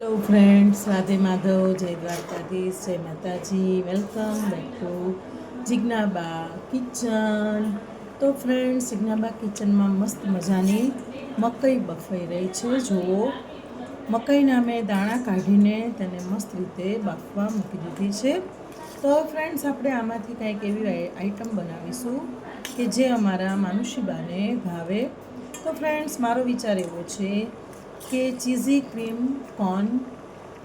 Hello friends Radhe Madhav જય દ્વારકાધીશ જય Mataji welcome back to Jignaba kitchen તો ફ્રેન્ડ્સ જિજ્ઞાબા કિચનમાં મસ્ત મજાની મકઈ બફાઈ રહી છે. જુઓ, મકઈના મેં દાણા કાઢીને તેને મસ્ત રીતે બાફવા મૂકી દીધી છે. તો ફ્રેન્ડ્સ આપણે આમાંથી કંઈક એવી આઈટમ બનાવીશું કે જે અમારા માનુષીબાને ભાવે. તો ફ્રેન્ડ્સ મારો વિચાર એવો છે કે ચીઝી ક્રીમ કોર્ન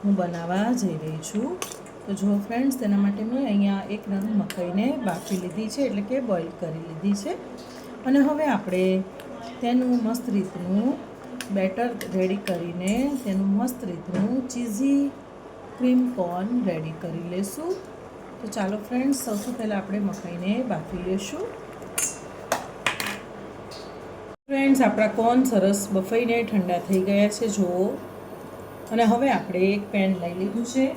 હું બનાવવા જઈ રહી છું. તો જો ફ્રેન્ડ્સ, તેના માટે મેં અહીંયા એક નંગ મકાઈને બાફી લીધી છે, એટલે કે બોઇલ કરી લીધી છે. અને હવે આપણે તેનું મસ્ત રીતનું બેટર રેડી કરીને તેનું મસ્ત રીતનું ચીઝી ક્રીમ કોર્ન રેડી કરી લેશું. તો ચાલો ફ્રેન્ડ્સ, સૌથી પહેલાં આપણે મકાઈને બાફી લેશું. ફ્રેન્ડ્સ, આપણા કોન સરસ બફાઈને ઠંડા થઈ ગયા છે, જુઓ. અને હવે આપણે એક પેન લઈ લીધું છે.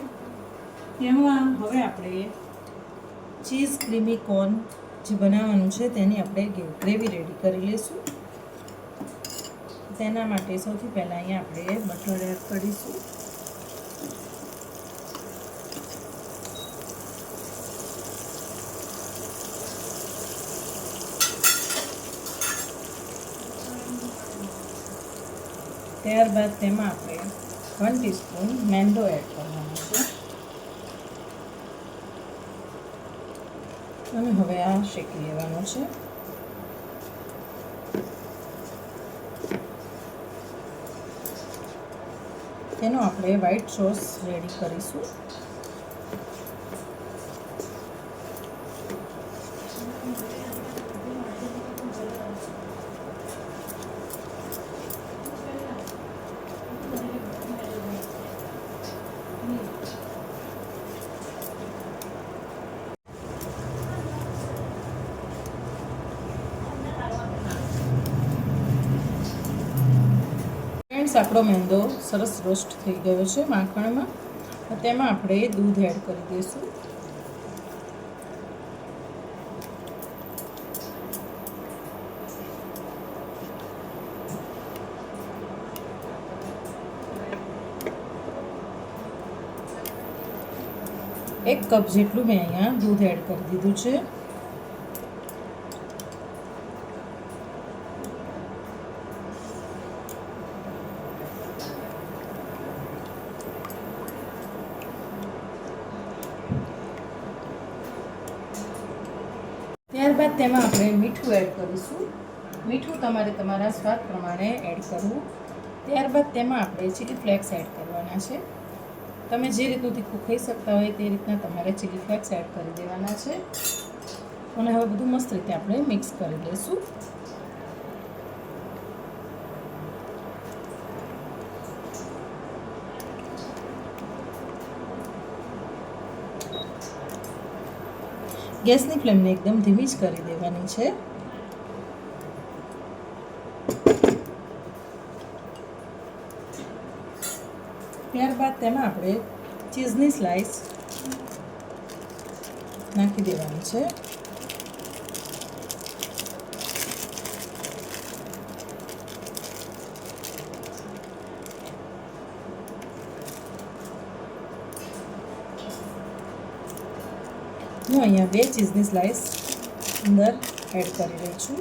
એમાં હવે આપણે ચીઝ ક્રીમી કોર્ન જે બનાવવાનું છે, તેની આપણે ગ્રેવી રેડી કરી લઈશું. તેના માટે સૌથી પહેલાં અહીંયા આપણે બટર એડ કરીશું. ત્યારબાદ તેમાં આપણે વન ટીસ્પૂન મેંદો એડ કરવાનો છે. અને હવે આ શેકી લેવાનો છે. તેનો આપણે વ્હાઈટ સોસ રેડી કરીશું. ફ્રેન્ડ્સ આપણો મેંદો સરસ રોસ્ટ થઈ ગયો છે માખણમાં. તેમાં આપણે દૂધ એડ કરી દઈશું. એક કપ જેટલું મેં અહીંયા દૂધ એડ કરી દીધું છે. ત્યારબાદ તેમાં આપણે મીઠું એડ કરીશું. મીઠું તમારે તમારા સ્વાદ પ્રમાણે એડ કરવું. ત્યારબાદ તેમાં આપણે ચીલી ફ્લેક્સ એડ કરવાના છે. તમે જે રીતનું તીખું ખાઈ શકતા હોય તે રીતના તમારે ચીલી ફ્લેક્સ એડ કરી દેવાના છે. અને હવે બધું મસ્ત રીતે આપણે મિક્સ કરી લઈશું ગેસની ફ્લેમને એકદમ ધીમી જ કરી દેવાની છે. ત્યારબાદ તેમાં આપણે ચીઝની સ્લાઇસ નાખી દેવાની છે. હું અહીંયા બે ચીઝની સ્લાઇસ અંદર એડ કરી રહી છું.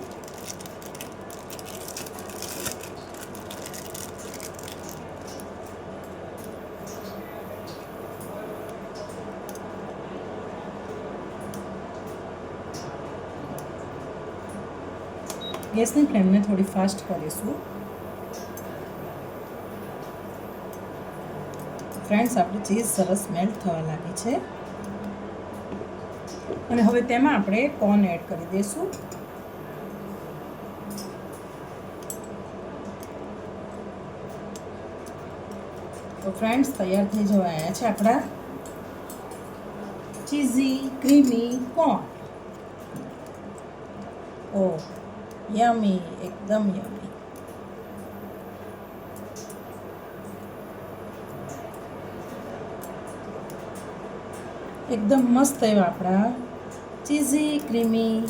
ગેસની ફ્લેમને થોડી ફાસ્ટ કરીશું. ફ્રેન્ડ્સ આપણી ચીઝ સરસ મેલ્ટ થવા લાગી છે. અને હવે તેમાં આપણે કોર્ન એડ કરી દઈશું. તો ફ્રેન્ડ્સ તૈયાર થઈ જવા આવ્યા છે આપણા ચીઝી ક્રીમી કોર્ન ઓ યમી એકદમ યમી એકદમ મસ્ત એવા આપણા ચીઝી, ક્રીમી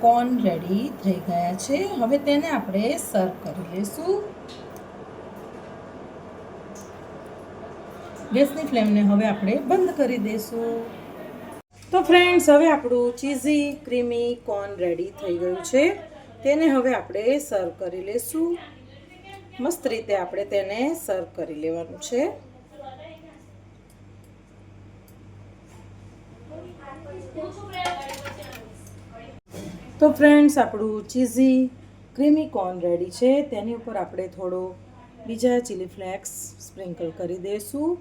કોર્ન રેડી થઈ ગયા છે. હવે તેને આપણે સર્વ કરી લઈશું. ગેસની ફ્લેમને હવે આપણે બંધ કરી દઈશું. તો ફ્રેન્ડ્સ, હવે આપણું ચીઝી, ક્રીમી કોર્ન રેડી થઈ ગયું છે. તેને હવે આપણે સર્વ કરી લઈશું. મસ્ત રીતે આપણે તેને સર્વ કરી લેવાનું છે. તો ફ્રેન્ડ્સ આપણું ચીઝી ક્રીમી કોર્ન રેડી છે. તેની ઉપર આપણે થોડો બીજા ચીલી ફ્લેક્સ સ્પ્રિંકલ કરી દઈશું.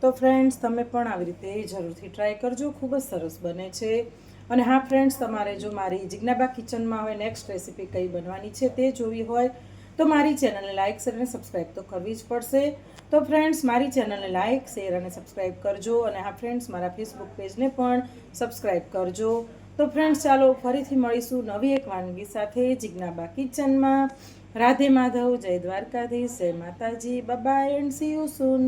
તો ફ્રેન્ડ્સ તમે પણ આવી રીતે જરૂરથી ટ્રાય કરજો. ખૂબ જ સરસ બને છે. અને હા ફ્રેન્ડ્સ તમારે જો મારી જિજ્ઞાબા કિચનમાં હવે નેક્સ્ટ રેસીપી કઈ બનવાની છે તે જોવી હોય તો મારી ચેનલને લાઇક શેર અને સબસ્ક્રાઈબ તો કરવી જ પડશે. તો ફ્રેન્ડ્સ મારી ચેનલને લાઇક શેર અને સબસ્ક્રાઈબ કરજો અને હા ફ્રેન્ડ્સ મારા ફેસબુક પેજને પણ સબસ્ક્રાઈબ કરજો. તો ફ્રેન્ડ્સ ચાલો ફરીથી મળીશું નવી એક વાનગી સાથે જિજ્ઞાબા કિચનમાં. રાધે માધવ, જય દ્વારકાધીશ, જય Mataji bye and see you soon